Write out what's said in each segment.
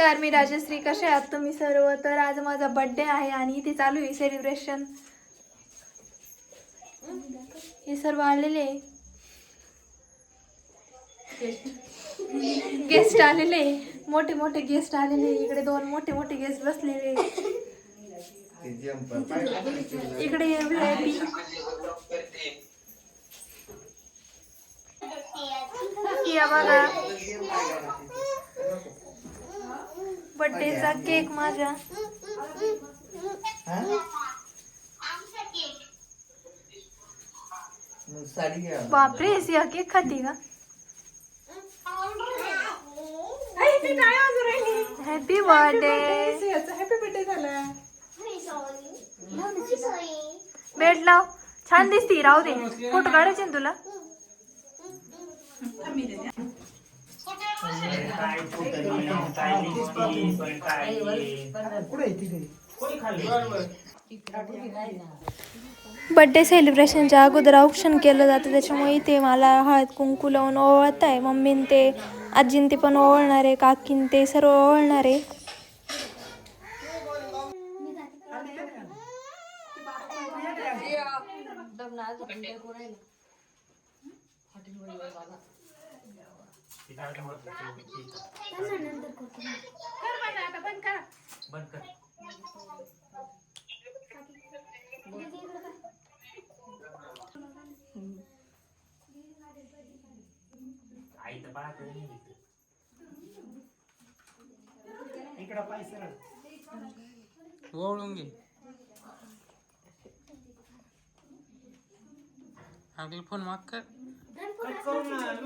नमस्कार मी राजश्री. कसे आहात तुम्ही सर्व? तर आज माझा बर्थडे आहे आणि इथे चालू आहे सेलिब्रेशन हे सर्व आलेले गेस्ट आलेले मोठे मोठे गेस्ट आलेले इकडे दोन मोठे मोठे गेस्ट बसलेले इकडे बघा. बर्थडेचा केक माझ्या. घ्या. बापरे सिया केक खाती का? हॅपी बर्थडे हॅपी बर्थडे झाला. बेट लाव. छान दिसती राहू दे. फोटो काढायचे ना तुला? कुठे सेलिब्रेशनच्या अगोदर औक्षण केलं जातं त्याच्यामुळे इथे मला हळद कुंकू लावून ओवळत आहे. मम्मीन ते आजीन ते पण ओवळणार आहे काकीन ते सर्व ओवळणार. आहे फ़ोन माग कर। కట్టుకోవాలి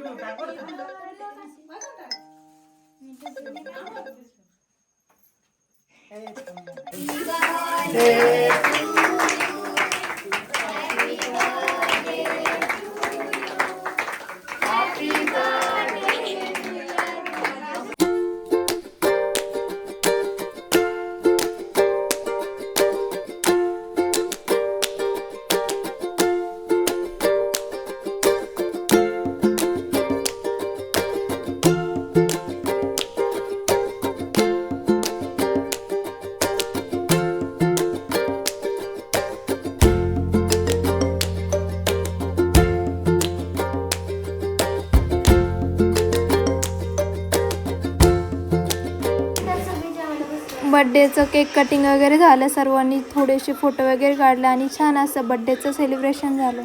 बड्डेचं केक कटिंग वगैरे झालं सर्वांनी थोडेसे फोटो वगैरे काढले आणि छान असं बड्डेचं सेलिब्रेशन झालं.